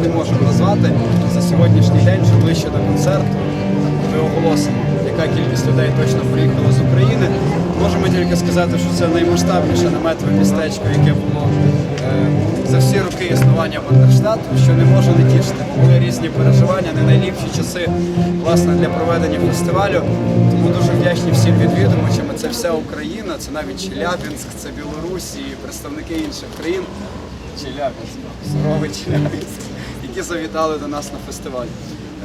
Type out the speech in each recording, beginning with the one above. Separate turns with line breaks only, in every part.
не можемо назвати за сьогоднішній день, що ближче до концерту. Ми оголосимо, яка кількість людей точно приїхала з України. Можемо тільки сказати, що це наймасштабніше наметове містечко, яке було е, за всі роки існування Бандерштату, що не може не тішити. Були різні переживання, не найліпші часи власне для проведення фестивалю. Тому дуже вдячні всім відвідувачам. Це вся Україна, це навіть Челябінськ, це Білорусь і представники інших країн. Челябінськ, суровий Челябінськ, які завітали до нас на фестиваль.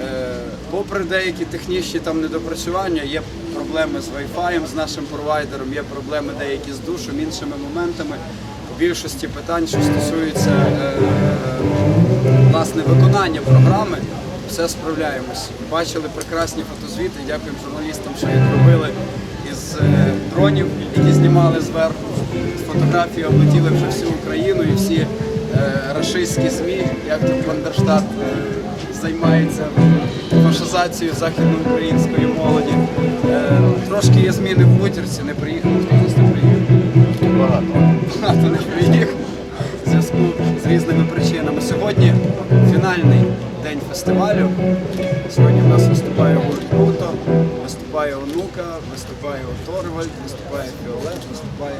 Е, Попри деякі технічні там недопрацювання, є проблеми з Wi-Fi, з нашим провайдером, є проблеми деякі з душем, іншими моментами. У більшості питань, що стосуються е, власне виконання програми, все справляємось. Бачили прекрасні фотозвіти. Дякуємо журналістам, що їх робили із е, дронів, які знімали зверху. Фотографії облетіли вже всю Україну і всі рашистські ЗМІ, як тут Бандерштат е, займається фашизацією західноукраїнської молоді. Е, трошки є зміни в Бутірці, не приїхав, хто нас не приїхав.
Багато.
Багато не приїхав в зв'язку з різними причинами. Сьогодні фінальний день фестивалю. Сьогодні в нас виступає гурт Круто, виступає Онука, виступає Оторвальд, виступає Фіолет, виступає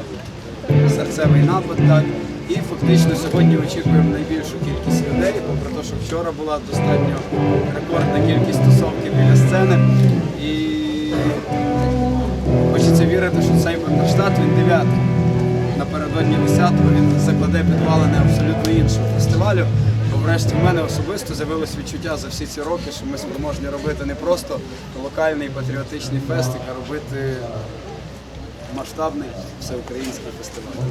серцевий напад. Так. І фактично сьогодні очікуємо найбільшу кількість людей, попри те, що вчора була достатньо рекордна кількість тусовки біля сцени. І хочеться вірити, що цей Бандерштат він дев'ятий напередодні 10-го він закладе підвалини абсолютно іншого фестивалю. Бо врешті в мене особисто з'явилось відчуття за всі ці роки, що ми спроможні робити не просто локальний патріотичний фестик, а робити масштабний всеукраїнський фестиваль.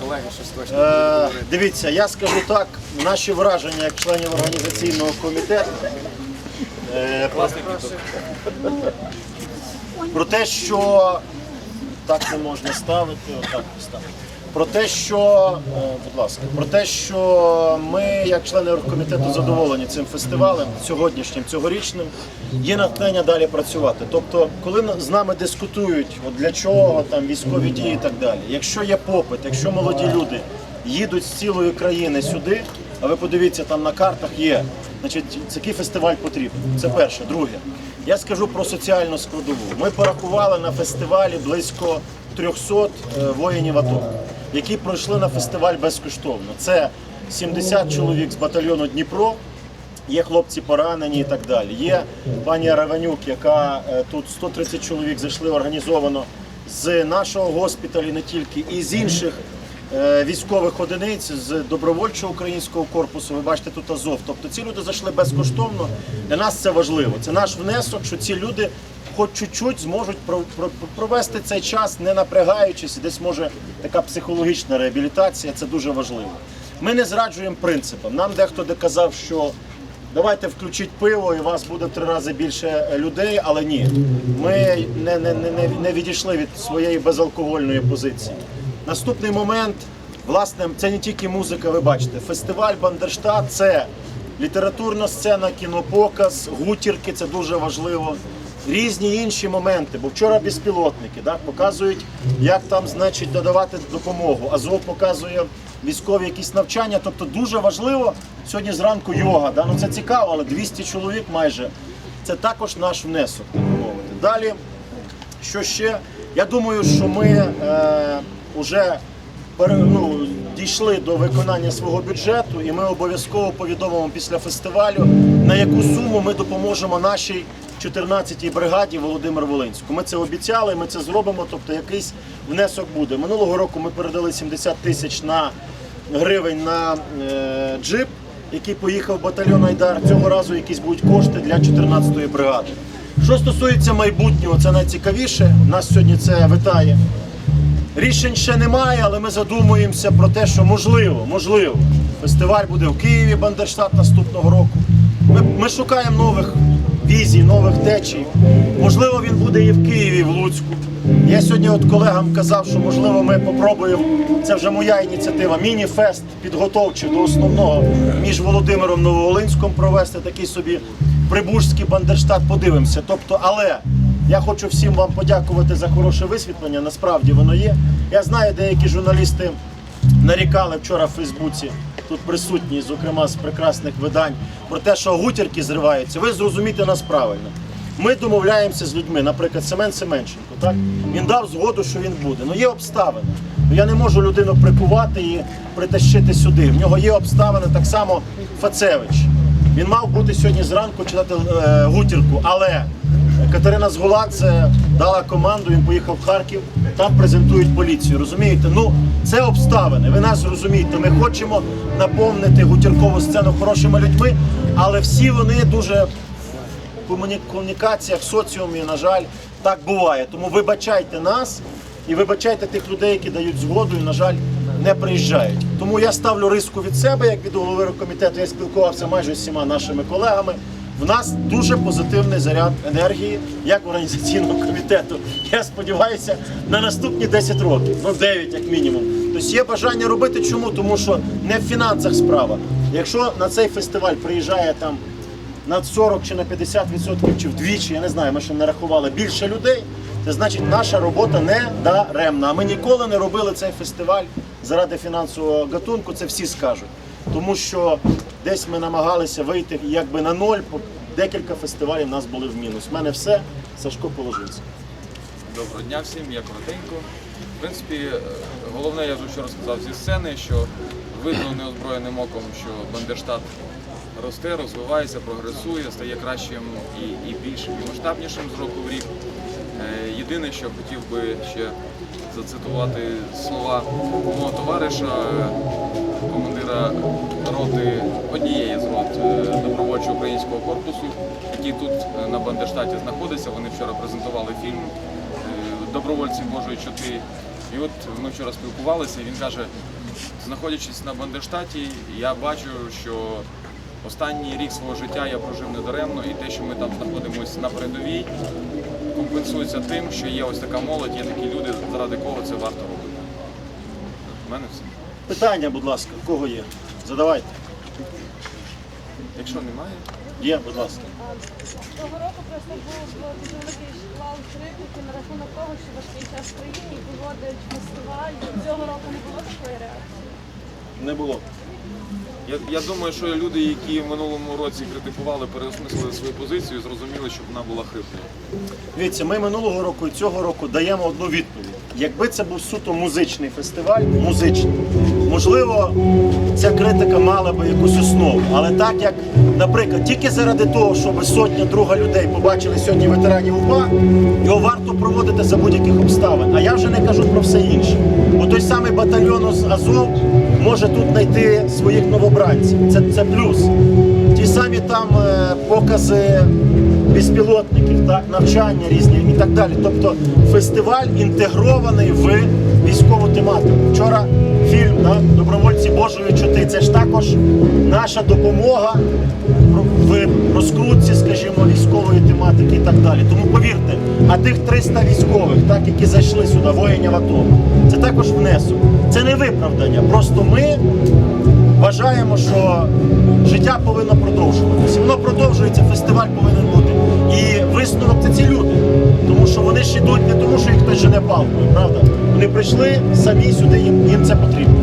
Колеги, щось точно
Е, дивіться, я скажу так, наші враження як членів організаційного комітету. Е, про, про те, що так не можна ставити, отак поставити. Про те, що, е, будь ласка, про те, що ми, як члени оргкомітету, задоволені цим фестивалем, сьогоднішнім, цьогорічним, є натхнення далі працювати. Тобто, коли з нами дискутують, от для чого там військові дії і так далі, якщо є попит, якщо молоді люди їдуть з цілої країни сюди, а ви подивіться, там на картах є, значить, такий фестиваль потрібен. Це перше. Друге, я скажу про соціальну складову. Ми порахували на фестивалі близько 300 е, воїнів АТО, які пройшли на фестиваль безкоштовно. Це 70 чоловік з батальйону Дніпро. Є хлопці поранені і так далі. Є пані Араванюк, яка е, тут 130 чоловік зайшли організовано з нашого госпіталю, не тільки, і з інших е, військових одиниць з добровольчого українського корпусу. Ви бачите тут Азов. Тобто ці люди зайшли безкоштовно. Для нас це важливо. Це наш внесок, що ці люди хоч чуть-чуть зможуть про- про- провести цей час, не напрягаючись, десь може така психологічна реабілітація. Це дуже важливо. Ми не зраджуємо принципам. Нам дехто де казав, що давайте включіть пиво, і вас буде три рази більше е, людей, але ні. Ми не, не, не- не відійшли від своєї безалкогольної позиції. Наступний момент, власне, це не тільки музика, ви бачите. Фестиваль Бандерштат це літературна сцена, кінопоказ, гутірки, це дуже важливо. Різні інші моменти, бо вчора безпілотники да, показують, як там значить додавати допомогу. Азов показує військові якісь навчання. Тобто дуже важливо сьогодні зранку йога. Да? Ну це цікаво, але 200 чоловік майже це також наш внесок, так мовити. Далі, що ще? Я думаю, що ми е, вже ну, дійшли до виконання свого бюджету, і ми обов'язково повідомимо після фестивалю, на яку суму ми допоможемо нашій 14-й бригаді Володимир Волинську. Ми це обіцяли, ми це зробимо, тобто якийсь внесок буде. Минулого року ми передали 70 тисяч на гривень на е, джип, який поїхав батальйон Айдар. Цього разу якісь будуть кошти для 14-ї бригади. Що стосується майбутнього, це найцікавіше. Нас сьогодні це витає. Рішень ще немає, але ми задумуємося про те, що можливо, можливо, фестиваль буде в Києві, Бандерштат наступного року. Ми, ми шукаємо нових візій, нових течій. Можливо, він буде і в Києві, і в Луцьку. Я сьогодні от колегам казав, що можливо ми попробуємо. Це вже моя ініціатива. Міні-фест підготовчий до основного між Володимиром Нововолинськом провести такий собі Прибужський Бандерштат. Подивимося. Тобто, але я хочу всім вам подякувати за хороше висвітлення. Насправді воно є. Я знаю, деякі журналісти нарікали вчора в Фейсбуці тут присутні, зокрема з прекрасних видань, про те, що гутірки зриваються, ви зрозумієте нас правильно. Ми домовляємося з людьми, наприклад, Семен Семенченко, так? Він дав згоду, що він буде. Ну є обставини. Ну, Я не можу людину прикувати і притащити сюди. В нього є обставини так само Фацевич. Він мав бути сьогодні зранку читати е, гутірку, але Катерина Згуладзе дала команду, він поїхав в Харків, там презентують поліцію. Розумієте? Ну це обставини. Ви нас розумієте. Ми хочемо наповнити гутіркову сцену хорошими людьми, але всі вони дуже в комунікаціях в соціумі, на жаль, так буває. Тому вибачайте нас і вибачайте тих людей, які дають згоду і, на жаль, не приїжджають. Тому я ставлю риску від себе, як від голови комітету. Я спілкувався майже з всіма нашими колегами. В нас дуже позитивний заряд енергії, як організаційного комітету. Я сподіваюся, на наступні 10 років, ну 9 як мінімум. Тобто є бажання робити. Чому? Тому що не в фінансах справа. Якщо на цей фестиваль приїжджає там на 40 чи на 50% чи вдвічі, я не знаю, ми ще не рахували більше людей. Це значить, наша робота не даремна. А ми ніколи не робили цей фестиваль заради фінансового гатунку, це всі скажуть. Тому що десь ми намагалися вийти якби на ноль, декілька фестивалів у нас були в мінус. У мене все, Сашко Положинський.
Доброго дня всім, я коротенько. В принципі, е, головне, я вже вчора сказав зі сцени, що видно неозброєним оком, що Бандерштат росте, розвивається, прогресує, стає кращим і, і більшим, і масштабнішим з року в рік. Е, Єдине, що хотів би ще зацитувати слова мого товариша, командира роти однієї з рот е, добровольчого українського корпусу, який тут е, на Бандерштаті знаходиться. Вони вчора презентували фільм е, Добровольці Божої чоти. І от ми вчора спілкувалися, і він каже, знаходячись на Бандерштаті, я бачу, що останній рік свого життя я прожив недаремно, і те, що ми там знаходимося на передовій, компенсується тим, що є ось така молодь, є такі люди, заради кого це варто робити. У мене все.
Питання, будь ласка, в кого є? Задавайте.
Якщо немає,
Є, будь ласка.
Того року просто був дуже великий шквал критики на рахунок того, що важкий час в країні і проводить фестиваль. Цього року не було такої реакції.
Не було.
Я, я думаю, що люди, які в минулому році критикували, переосмислили свою позицію, зрозуміли, що вона була хибною.
Дивіться, ми минулого року і цього року даємо одну відповідь. Якби це був суто музичний фестиваль, музичний, можливо, ця критика мала би якусь основу. Але так як, наприклад, тільки заради того, щоб сотня друга людей побачили сьогодні ветеранів УПА, його варто проводити за будь-яких обставин. А я вже не кажу про все інше. Бо той самий батальйон з Азов може тут знайти своїх новобранців. Це, це плюс. Ті самі там е, покази безпілотників, так, навчання різні і так далі. Тобто фестиваль інтегрований в військову тематику. Вчора фільм да, Добровольці Божої чоти. Це ж також наша допомога в розкрутці, скажімо, військової тематики і так далі. Тому повірте, а тих 300 військових, так, які зайшли сюди, воїнів АТО, це також внесок. Це не виправдання. Просто ми вважаємо, що життя повинно продовжуватися. Воно продовжується, фестиваль повинен бути. І висновок це ці люди. Тому що вони ж йдуть не тому, що їх хтось жене палкою, правда? Вони прийшли самі сюди, їм, їм це потрібно.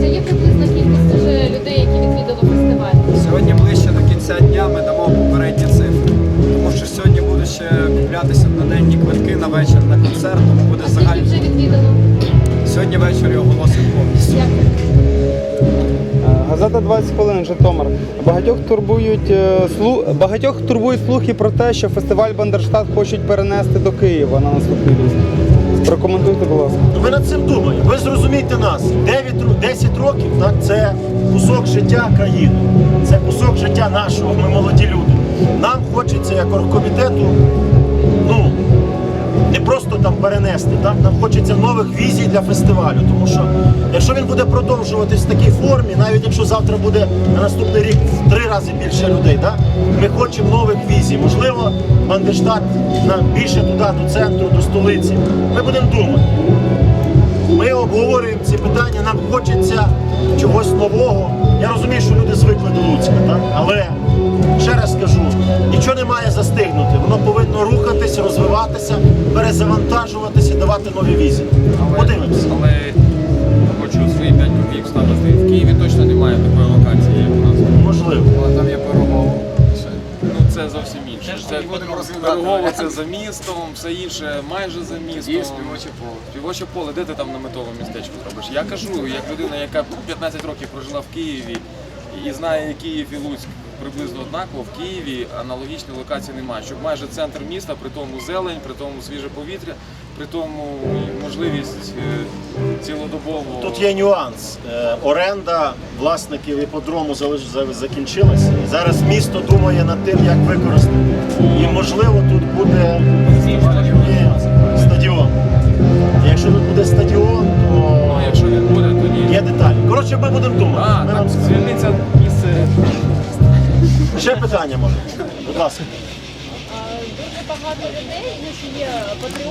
Це є приблизна кількість вже людей, які відвідали фестиваль.
Сьогодні ближче до кінця дня ми дамо попередні цифри. Тому що сьогодні будуть ще куплятися на денні квитки на вечір на концерт, тому буде загальний.
вже?
Сьогодні ввечері оголосимо повністю.
Газета 20 хвилин Житомир. Багатьох турбують е, слу... багатьох турбують слухи про те, що фестиваль Бандерштат хочуть перенести до Києва на наступний рік. Прокоментуйте, будь ласка.
Ну, ви над цим думаєте. Ви зрозумійте нас. 9, ро- 10 років так, це кусок життя країни. Це кусок життя нашого. Ми молоді люди. Нам хочеться, як оргкомітету, ну, там перенести, так? нам хочеться нових візій для фестивалю. Тому що якщо він буде продовжуватись в такій формі, навіть якщо завтра буде на наступний рік в три рази більше людей, так? ми хочемо нових візій. Можливо, Бандерштат нам більше туди, до центру, до столиці. Ми будемо думати. Ми обговорюємо ці питання, нам хочеться чогось нового. Я розумію, що люди звикли до Луцька, так? але ще раз скажу, нічого не має застигнути. Воно повинно рухатись, розвиватися, перезавантажуватися, давати нові.
Але,
Подивимося.
але хочу хочу свої 5 копійок ставити. В Києві точно немає такої локації, як у нас.
Можливо.
Але там є пирогово.
Це зовсім інше. Це. Пирогово це за містом, все інше майже за містом.
І співоче поле.
Співоче поле, де ти там на наметове містечко робиш? Я кажу, як людина, яка 15 років прожила в Києві і знає Київ і Луцьк приблизно однаково, в Києві аналогічної локації немає. Щоб майже центр міста, при тому зелень, при тому свіже повітря, при тому можливість е, цілодобово.
Тут є нюанс. Е, Оренда власників іподрому закінчилася. Зараз місто думає над тим, як використати. І можливо тут буде стадіон. Якщо тут буде стадіон,
Ну,
то
якщо він буде, тоді.
є деталі. Коротше, ми будемо думати.
А,
Ми
так,
вам скажемо.
звільниться місце.
Ще питання може. Будь ласка.
Дуже багато людей, які є патріотами.